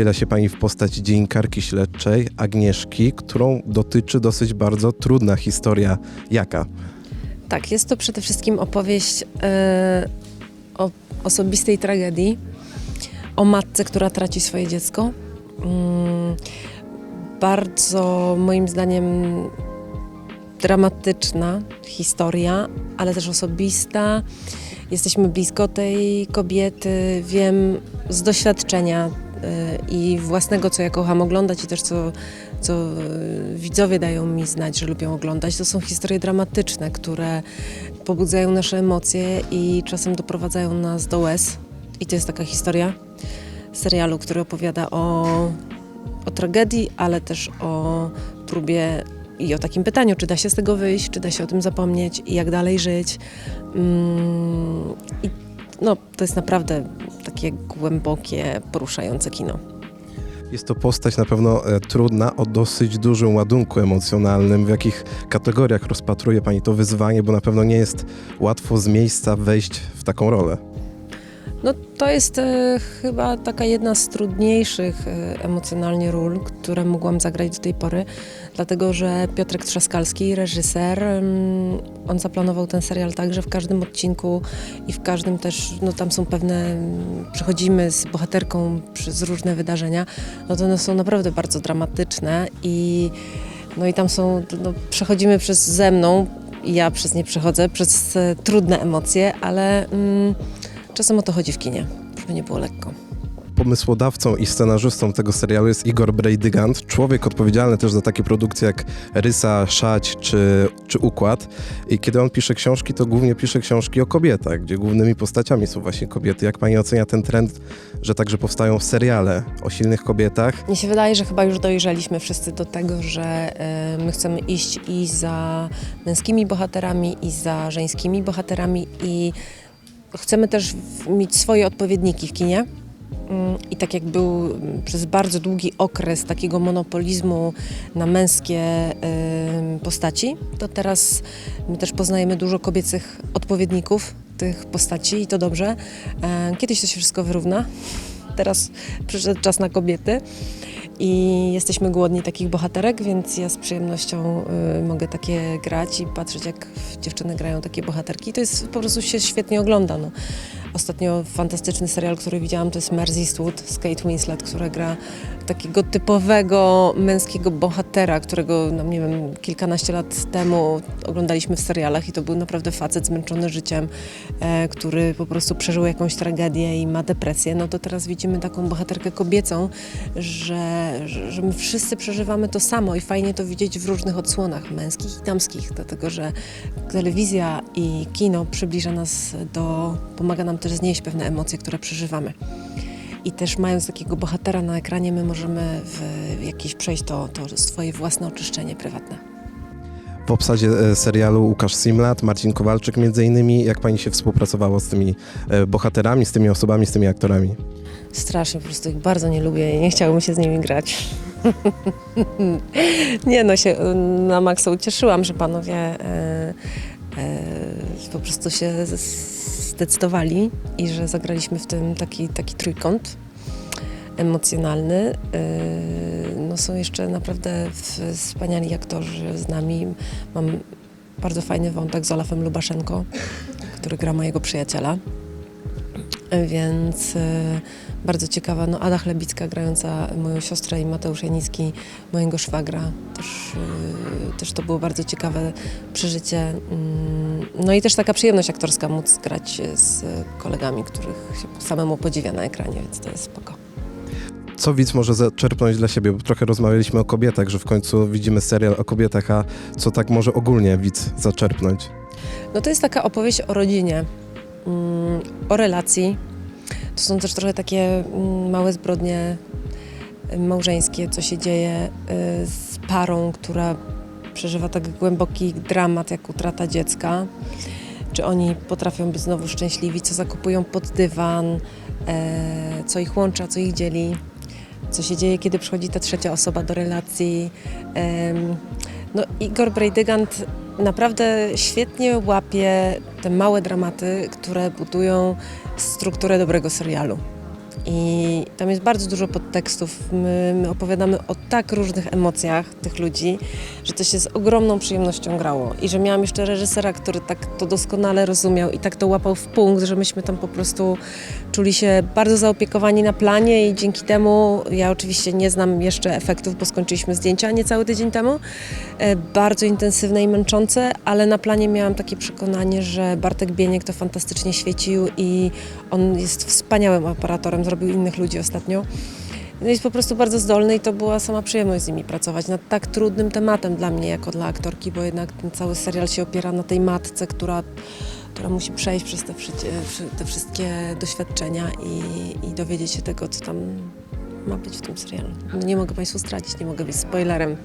Wciela się pani w postać dziennikarki śledczej Agnieszki, którą dotyczy dosyć bardzo trudna historia. Jaka? Tak, jest to przede wszystkim opowieść e, o osobistej tragedii, o matce, która traci swoje dziecko. Mm, bardzo moim zdaniem dramatyczna historia, ale też osobista. Jesteśmy blisko tej kobiety, wiem z doświadczenia i własnego, co ja kocham oglądać i też co, co y, widzowie dają mi znać, że lubią oglądać. To są historie dramatyczne, które pobudzają nasze emocje i czasem doprowadzają nas do łez. I to jest taka historia serialu, który opowiada o, o tragedii, ale też o próbie i o takim pytaniu, czy da się z tego wyjść, czy da się o tym zapomnieć i jak dalej żyć. Mm, I no, to jest naprawdę takie głębokie, poruszające kino. Jest to postać na pewno e, trudna, o dosyć dużym ładunku emocjonalnym. W jakich kategoriach rozpatruje pani to wyzwanie, bo na pewno nie jest łatwo z miejsca wejść w taką rolę. No to jest e, chyba taka jedna z trudniejszych e, emocjonalnie ról, które mogłam zagrać do tej pory, dlatego że Piotrek Trzaskalski, reżyser, mm, on zaplanował ten serial tak, że w każdym odcinku i w każdym też, no tam są pewne, mm, przechodzimy z bohaterką przez różne wydarzenia, no to one są naprawdę bardzo dramatyczne i no i tam są, no, przechodzimy przez ze mną, ja przez nie przechodzę, przez e, trudne emocje, ale... Mm, Czasem o to chodzi w kinie, żeby nie było lekko. Pomysłodawcą i scenarzystą tego serialu jest Igor Brejdygant, człowiek odpowiedzialny też za takie produkcje jak Rysa, Szać czy, czy Układ. I kiedy on pisze książki, to głównie pisze książki o kobietach, gdzie głównymi postaciami są właśnie kobiety. Jak pani ocenia ten trend, że także powstają seriale o silnych kobietach? Mnie się wydaje, że chyba już dojrzeliśmy wszyscy do tego, że e, my chcemy iść i za męskimi bohaterami, i za żeńskimi bohaterami i chcemy też mieć swoje odpowiedniki w kinie. Mm, I tak jak był mm, przez bardzo długi okres takiego monopolizmu na męskie postaci, to teraz my też poznajemy dużo kobiecych odpowiedników tych postaci i to dobrze. E, Kiedyś to się wszystko wyrówna. Teraz przyszedł czas na kobiety i jesteśmy głodni takich bohaterek, więc ja z przyjemnością y, mogę takie grać i patrzeć, jak dziewczyny grają takie bohaterki. To jest po prostu się świetnie ogląda. No. Ostatnio fantastyczny serial, który widziałam, to jest Mers Eastwood z Kate Winslet, która gra takiego typowego męskiego bohatera, którego, no nie wiem, kilkanaście lat temu oglądaliśmy w serialach i to był naprawdę facet zmęczony życiem, e, który po prostu przeżył jakąś tragedię i ma depresję. No to teraz widzimy taką bohaterkę kobiecą, że, że, my wszyscy przeżywamy to samo i fajnie to widzieć w różnych odsłonach męskich i damskich, dlatego że telewizja i kino przybliża nas do, pomaga nam też znieść pewne emocje, które przeżywamy. I też mając takiego bohatera na ekranie, my możemy w jakieś przejść to, to swoje własne oczyszczenie prywatne. W obsadzie e, serialu Łukasz Simlat, Marcin Kowalczyk między innymi. Jak pani się współpracowało z tymi e, bohaterami, z tymi osobami, z tymi aktorami? Strasznie, po prostu ich bardzo nie lubię i nie chciałabym się z nimi grać. nie no, się na maksa ucieszyłam, że panowie e, e, po prostu się zdecydowali i że zagraliśmy w tym taki, taki trójkąt emocjonalny. E, no są jeszcze naprawdę wspaniali aktorzy z nami. Mam bardzo fajny wątek z Olafem Lubaszenko, który gra mojego przyjaciela. Więc e, bardzo ciekawa. No Ada Chlebicka grająca moją siostrę i Mateusz Janicki mojego szwagra. Też, e, też to było bardzo ciekawe przeżycie. Mm, No i też taka przyjemność aktorska móc grać z kolegami, których się samemu podziwia na ekranie, więc to jest spoko. Co widz może zaczerpnąć dla siebie? Bo trochę rozmawialiśmy o kobietach, że w końcu widzimy serial o kobietach, a co tak może ogólnie widz zaczerpnąć? No to jest taka opowieść o rodzinie, o relacji. To są też trochę takie mm, małe zbrodnie y, małżeńskie, co się dzieje y, z parą, która przeżywa tak głęboki dramat jak utrata dziecka. Czy oni potrafią być znowu szczęśliwi, co zakupują pod dywan, e, co ich łączy, co ich dzieli, co się dzieje, kiedy przychodzi ta trzecia osoba do relacji. No, Igor Brejdygant naprawdę świetnie łapie te małe dramaty, które budują strukturę dobrego serialu. I tam jest bardzo dużo podtekstów. My, my opowiadamy o tak różnych emocjach tych ludzi, że to się z ogromną przyjemnością grało. I że miałam jeszcze reżysera, który tak to doskonale rozumiał i tak to łapał w punkt, że myśmy tam po prostu czuli się bardzo zaopiekowani na planie i dzięki temu, ja oczywiście nie znam jeszcze efektów, bo skończyliśmy zdjęcia niecały tydzień temu, e, bardzo intensywne i męczące, ale na planie miałam takie przekonanie, że Bartek Bieniek to fantastycznie świecił i on jest wspaniałym operatorem, zrobił innych ludzi ostatnio. No Jest po prostu bardzo zdolny i to była sama przyjemność z nimi pracować nad tak trudnym tematem dla mnie, jako dla aktorki, bo jednak ten cały serial się opiera na tej matce, która, która musi przejść przez te, te wszystkie doświadczenia i, i dowiedzieć się tego, co tam ma być w tym serialu. Nie mogę Państwu stracić, nie mogę być spoilerem.